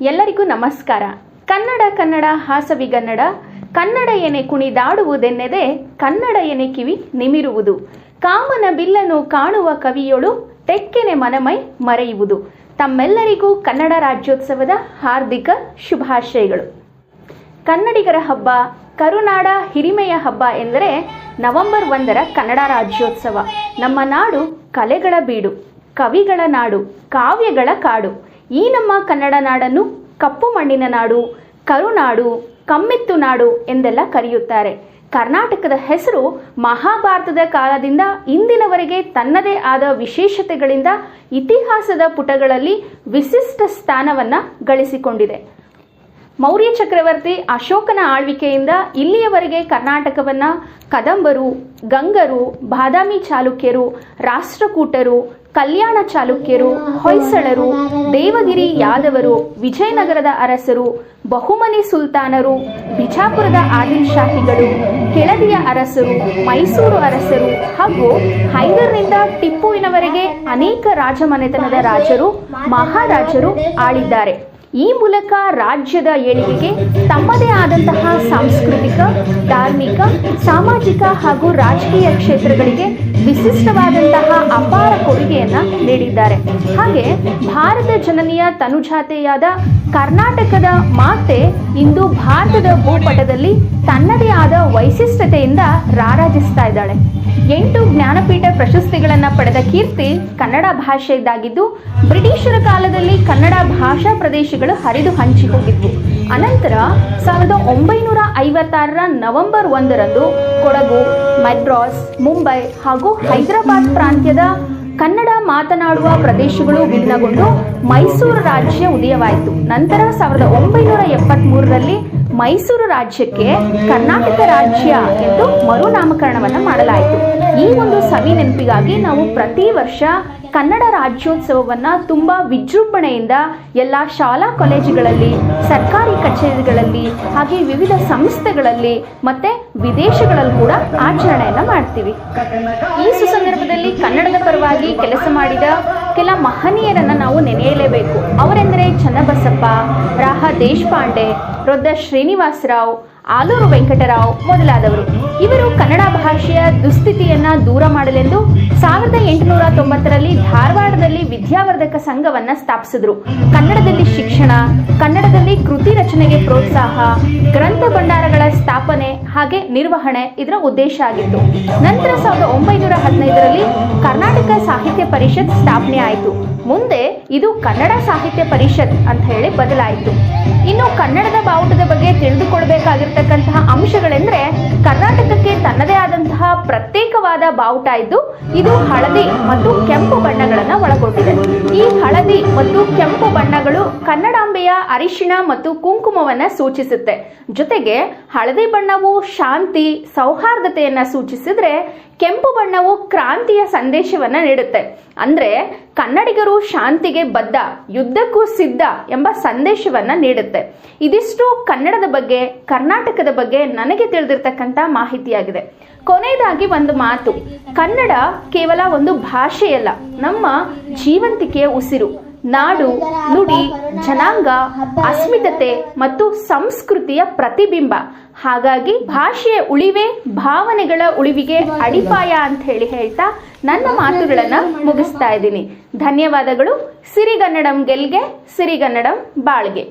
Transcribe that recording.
ಎಲ್ಲರಿಗೂ ನಮಸ್ಕಾರ. ಕನ್ನಡ ಕನ್ನಡ ಹಾಸವಿಗನ್ನಡ ಕನ್ನಡ. ಎನೆ ಕುಣಿದಾಡುವುದೆನ್ನೆದೆ ಕನ್ನಡ ಎನೆ ಕಿವಿ ನಿಮಿರುವುದು. ಕಾಮನ ಬಿಲ್ಲನು ಕಾಣುವ ಕವಿಯೊಳು ತೆಕ್ಕೆನೆ ಮನಮೈ ಮರೆಯುವುದು. ತಮ್ಮೆಲ್ಲರಿಗೂ ಕನ್ನಡ ರಾಜ್ಯೋತ್ಸವದ ಹಾರ್ದಿಕ ಶುಭಾಶಯಗಳು. ಕನ್ನಡಿಗರ ಹಬ್ಬ, ಕರುನಾಡ ಹಿರಿಮೆಯ ಹಬ್ಬ ಎಂದರೆ ನವೆಂಬರ್ ಒಂದರ ಕನ್ನಡ ರಾಜ್ಯೋತ್ಸವ. ನಮ್ಮ ನಾಡು ಕಲೆಗಳ ಬೀಡು, ಕವಿಗಳ ನಾಡು, ಕಾವ್ಯಗಳ ಕಾಡು. ಈ ನಮ್ಮ ಕನ್ನಡ ನಾಡನ್ನು ಕಪ್ಪು ಮಣ್ಣಿನ ನಾಡು ಕರುನಾಡು ಕಮ್ಮಿತ್ತು ನಾಡು ಎಂದೆಲ್ಲ ಕರೆಯುತ್ತಾರೆ. ಕರ್ನಾಟಕದ ಹೆಸರು ಮಹಾಭಾರತದ ಕಾಲದಿಂದ ಇಂದಿನವರೆಗೆ ತನ್ನದೇ ಆದ ವಿಶೇಷತೆಗಳಿಂದ ಇತಿಹಾಸದ ಪುಟಗಳಲ್ಲಿ ವಿಶಿಷ್ಟ ಸ್ಥಾನವನ್ನು ಗಳಿಸಿಕೊಂಡಿದೆ. ಮೌರ್ಯ ಚಕ್ರವರ್ತಿ ಅಶೋಕನ ಆಳ್ವಿಕೆಯಿಂದ ಇಲ್ಲಿಯವರೆಗೆ ಕರ್ನಾಟಕವನ್ನ ಕದಂಬರು, ಗಂಗರು, ಬಾದಾಮಿ ಚಾಲುಕ್ಯರು, ರಾಷ್ಟ್ರಕೂಟರು ಕಲ್ಯಾಣ ಚಾಲುಕ್ಯರು, ಹೊಯ್ಸಳರು, ದೇವಗಿರಿ ಯಾದವರು, ವಿಜಯನಗರದ ಅರಸರು, ಬಹುಮನಿ ಸುಲ್ತಾನರು, ಬಿಜಾಪುರದ ಆದಿಲ್ ಶಾಹಿಗಳು ಕೆಳದಿಯ ಅರಸರು, ಮೈಸೂರು ಅರಸರು ಹಾಗೂ ಹೈದರ್ನಿಂದ ಟಿಪ್ಪುವಿನವರೆಗೆ ಅನೇಕ ರಾಜಮನೆತನದ ರಾಜರು, ಮಹಾರಾಜರು ಆಳಿದ್ದಾರೆ. ಈ ಮೂಲಕ ರಾಜ್ಯದ ಏಳಿಗೆಗೆ ತಮ್ಮದೇ ಆದಂತಹ ಸಾಂಸ್ಕೃತಿಕ, ಧಾರ್ಮಿಕ, ಸಾಮಾಜಿಕ ಹಾಗೂ ರಾಜಕೀಯ ಕ್ಷೇತ್ರಗಳಿಗೆ ವಿಶಿಷ್ಟವಾದಂತಹ ಅಪಾರ ಕೊಡುಗೆಯನ್ನ ನೀಡಿದ್ದಾರೆ. ಹಾಗೆ ಭಾರತ ಜನನಿಯ ತನುಜಾತೆಯಾದ ಕರ್ನಾಟಕದ ಮಾತೆ ಇಂದು ಭಾರತದ ಭೂಪಟದಲ್ಲಿ ತನ್ನದೇ ಆದ ವೈಶಿಷ್ಟ್ಯತೆಯಿಂದ ರಾರಾಜಿಸ್ತಾ ಇದ್ದಾಳೆ. ಎಂಟು ಜ್ಞಾನಪೀಠ ಪ್ರಶಸ್ತಿಗಳನ್ನು ಪಡೆದ ಕೀರ್ತಿ ಕನ್ನಡ ಭಾಷೆಯದ್ದಾಗಿದ್ದು ಬ್ರಿಟಿಷರ ಕಾಲದಲ್ಲಿ ಕನ್ನಡ ಭಾಷಾ ಪ್ರದೇಶಗಳು ಹರಿದು ಹಂಚಿ ಹೋಗಿದ್ವು ಅನಂತರ ಸಾವಿರದ ಒಂಬೈನೂರ ಐವತ್ತಾರರ ನವೆಂಬರ್ ಒಂದರಂದು ಕೊಡಗು, ಮದ್ರಾಸ್, ಮುಂಬೈ ಹಾಗೂ ಹೈದರಾಬಾದ್ ಪ್ರಾಂತ್ಯದ ಕನ್ನಡ ಮಾತನಾಡುವ ಪ್ರದೇಶಗಳು ವಿಲೀನಗೊಂಡು ಮೈಸೂರು ರಾಜ್ಯ ಉದಯವಾಯಿತು. ನಂತರ ಸಾವಿರದ ಒಂಬೈನೂರ ಎಪ್ಪತ್ತ್ಮೂರರಲ್ಲಿ ಮೈಸೂರು ರಾಜ್ಯಕ್ಕೆ ಕರ್ನಾಟಕ ರಾಜ್ಯ ಎಂದು ಮರುನಾಮಕರಣವನ್ನು ಮಾಡಲಾಯಿತು. ಈ ಒಂದು ಸವಿ ನೆನಪಿಗಾಗಿ ನಾವು ಪ್ರತಿ ವರ್ಷ ಕನ್ನಡ ರಾಜ್ಯೋತ್ಸವವನ್ನು ತುಂಬ ವಿಜೃಂಭಣೆಯಿಂದ ಎಲ್ಲ ಶಾಲಾ ಕಾಲೇಜುಗಳಲ್ಲಿ, ಸರ್ಕಾರಿ ಕಚೇರಿಗಳಲ್ಲಿ, ಹಾಗೆ ವಿವಿಧ ಸಂಸ್ಥೆಗಳಲ್ಲಿ, ಮತ್ತೆ ವಿದೇಶಗಳಲ್ಲಿ ಕೂಡ ಆಚರಣೆಯನ್ನು ಮಾಡ್ತೀವಿ. ಈ ಸುಸಂದರ್ಭದಲ್ಲಿ ಕನ್ನಡದ ಪರವಾಗಿ ಕೆಲಸ ಮಾಡಿದ ಕೆಲ ಮಹನೀಯರನ್ನು ನಾವು ನೆನೆಯಲೇಬೇಕು. ಅವರೆಂದರೆ ಚನ್ನಬಸಪ್ಪ ದೇಶಪಾಂಡೆ ರೊದ್ದ ಶ್ರೀನಿವಾಸರಾವ್, ಆಲೂರು ವೆಂಕಟರಾವ್ ಮೊದಲಾದವರು. ಇವರು ಕನ್ನಡ ಭಾಷೆಯ ದುಸ್ಥಿತಿಯನ್ನು ದೂರ ಮಾಡಲೆಂದು ಸಾವಿರದ ಎಂಟುನೂರ ತೊಂಬತ್ತರಲ್ಲಿ ಧಾರವಾಡದಲ್ಲಿ ವಿದ್ಯಾವರ್ಧಕ ಸಂಘವನ್ನು ಸ್ಥಾಪಿಸಿದ್ರು. ಕನ್ನಡದಲ್ಲಿ ಶಿಕ್ಷಣ, ಕನ್ನಡದಲ್ಲಿ ಕೃತಿ ರಚನೆಗೆ ಪ್ರೋತ್ಸಾಹ, ಗ್ರಂಥ ಭಂಡಾರಗಳ ಸ್ಥಾಪನೆ ಹಾಗೆ ನಿರ್ವಹಣೆ ಇದರ ಉದ್ದೇಶ ಆಗಿತ್ತು. ನಂತರ ಸಾವಿರದ ಒಂಬೈನೂರ ಹದಿನೈದರಲ್ಲಿ ಕರ್ನಾಟಕ ಸಾಹಿತ್ಯ ಪರಿಷತ್ ಸ್ಥಾಪನೆ ಆಯಿತು. ಮುಂದೆ ಇದು ಕನ್ನಡ ಸಾಹಿತ್ಯ ಪರಿಷತ್ ಅಂತ ಹೇಳಿ ಬದಲಾಯಿತು. ಇನ್ನು ಕನ್ನಡದ ಬಾವುಟದ ಬಗ್ಗೆ ತಿಳಿದುಕೊಳ್ಬೇಕಾಗಿರ್ತಕ್ಕಂತಹ ಅಂಶಗಳೆಂದ್ರೆ ಕರ್ನಾಟಕಕ್ಕೆ ತನ್ನದೇ ಆದಂತಹ ಪ್ರತ್ಯೇಕವಾದ ಬಾವುಟ ಇದ್ದು, ಇದು ಹಳದಿ ಮತ್ತು ಕೆಂಪು ಬಣ್ಣಗಳನ್ನು ಒಳಗೊಂಡಿದೆ. ಈ ಹಳದಿ ಮತ್ತು ಕೆಂಪು ಬಣ್ಣಗಳು ಕನ್ನಡಾಂಬೆಯ ಅರಿಶಿಣ ಮತ್ತು ಕುಂಕುಮವನ್ನ ಸೂಚಿಸುತ್ತೆ. ಜೊತೆಗೆ ಹಳದಿ ಬಣ್ಣವು ಶಾಂತಿ, ಸೌಹಾರ್ದತೆಯನ್ನ ಸೂಚಿಸಿದ್ರೆ ಕೆಂಪು ಬಣ್ಣವು ಕ್ರಾಂತಿಯ ಸಂದೇಶವನ್ನ ನೀಡುತ್ತೆ. ಅಂದ್ರೆ ಕನ್ನಡಿಗರು ಶಾಂತಿಗೆ ಬದ್ಧ, ಯುದ್ಧಕ್ಕೂ ಸಿದ್ಧ ಎಂಬ ಸಂದೇಶವನ್ನ ನೀಡುತ್ತೆ. ಇದಿಷ್ಟು ಕನ್ನಡದ ಬಗ್ಗೆ, ಕರ್ನಾಟಕದ ಬಗ್ಗೆ ನನಗೆ ತಿಳಿದಿರ್ತಕ್ಕಂಥ ಮಾಹಿತಿಯಾಗಿದೆ. ಕೊನೆಯದಾಗಿ ಒಂದು ಮಾತು. ಕನ್ನಡ ಕೇವಲ ಒಂದು ಭಾಷೆಯಲ್ಲ, ನಮ್ಮ ಜೀವಂತಿಕೆಯ ಉಸಿರು. ನಾಡು, ನುಡಿ, ಜನಾಂಗ, ಅಸ್ಮಿತತೆ ಮತ್ತು ಸಂಸ್ಕೃತಿಯ ಪ್ರತಿಬಿಂಬ. ಹಾಗಾಗಿ ಭಾಷೆಯ ಉಳಿವೆ ಭಾವನೆಗಳ ಉಳಿವಿಗೆ ಅಡಿಪಾಯ ಅಂತ ಹೇಳಿ ಹೇಳ್ತಾ ನನ್ನ ಮಾತುಗಳನ್ನ ಮುಗಿಸ್ತಾ ಇದ್ದೀನಿ. ಧನ್ಯವಾದಗಳು. ಸಿರಿಗನ್ನಡಂ ಗೆಲ್ಗೆ, ಸಿರಿಗನ್ನಡಂ ಬಾಳ್ಗೆ.